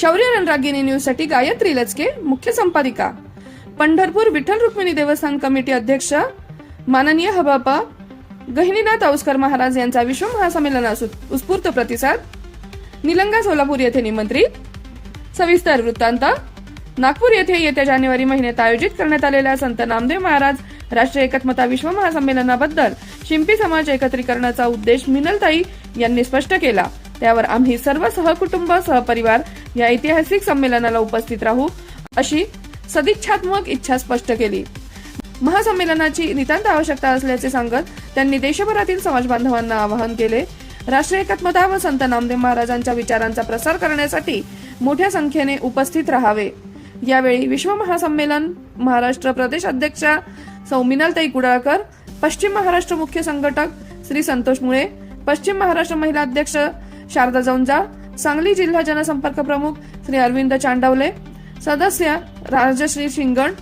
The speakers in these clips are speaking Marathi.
शौर्य रणरागिनी न्यूजसाठी गायत्री लचके मुख्य संपादिका. पंढरपूर विठ्ठल रुक्मिणी देवस्थान कमिटी अध्यक्ष माननीय हबापा गहिनीनाथ औस्कर महाराज यांचा विश्व महासंमेलनास उत्स्फूर्त प्रतिसाद. निलंगा सोलापूर येथे निमंत्रित सविस्तर वृत्तांत. नागपूर येथे येत्या जानेवारी महिन्यात आयोजित करण्यात आलेल्या संत नामदेव महाराज राष्ट्रीय एकात्मता विश्व महासंमेलनाबद्दल शिंपी समाज एकत्रीकरणाचा उद्देश मिनलताई यांनी स्पष्ट केला. त्यावर आम्ही सर्व सहकुटुंब सहपरिवार या ऐतिहासिक संमेलनाला उपस्थित राहू अशी सदिच्छात्मक इच्छा स्पष्ट केली. महासंमेलनाची नितांत आवश्यकता असल्याचे सांगत त्यांनी देशभरातील समाज बांधवांना आवाहन केले. राष्ट्रीय एकात्मता व संत नामदेव महाराजांच्या विचारांचा प्रसार करण्यासाठी मोठ्या संख्येने उपस्थित राहावे. यावेळी विश्व महासंमेलन महाराष्ट्र प्रदेश अध्यक्षा सौ मिनालताई कुडाळकर पश्चिम महाराष्ट्र मुख्य संघटक श्री संतोष मुळे पश्चिम महाराष्ट्र महिला अध्यक्ष शारदा जौंजा सांगली जिल्हा जनसंपर्क प्रमुख श्री अरविंद चांडवले. सदस्य राजश्री शिंगण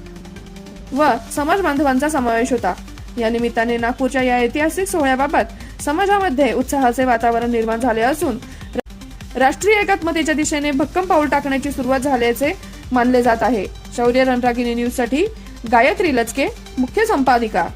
व समाज बांधवांचा समावेश होता. या निमित्ताने नागपूरच्या या ऐतिहासिक सोहळ्याबाबत समाजामध्ये उत्साहाचे वातावरण निर्माण झाले असून राष्ट्रीय एकात्मतेच्या दिशेने भक्कम पाऊल टाकण्याची सुरुवात झाल्याचे मानले जात आहे. शौर्य रणरागिणी न्यूजसाठी गायत्री लचके मुख्य संपादिका.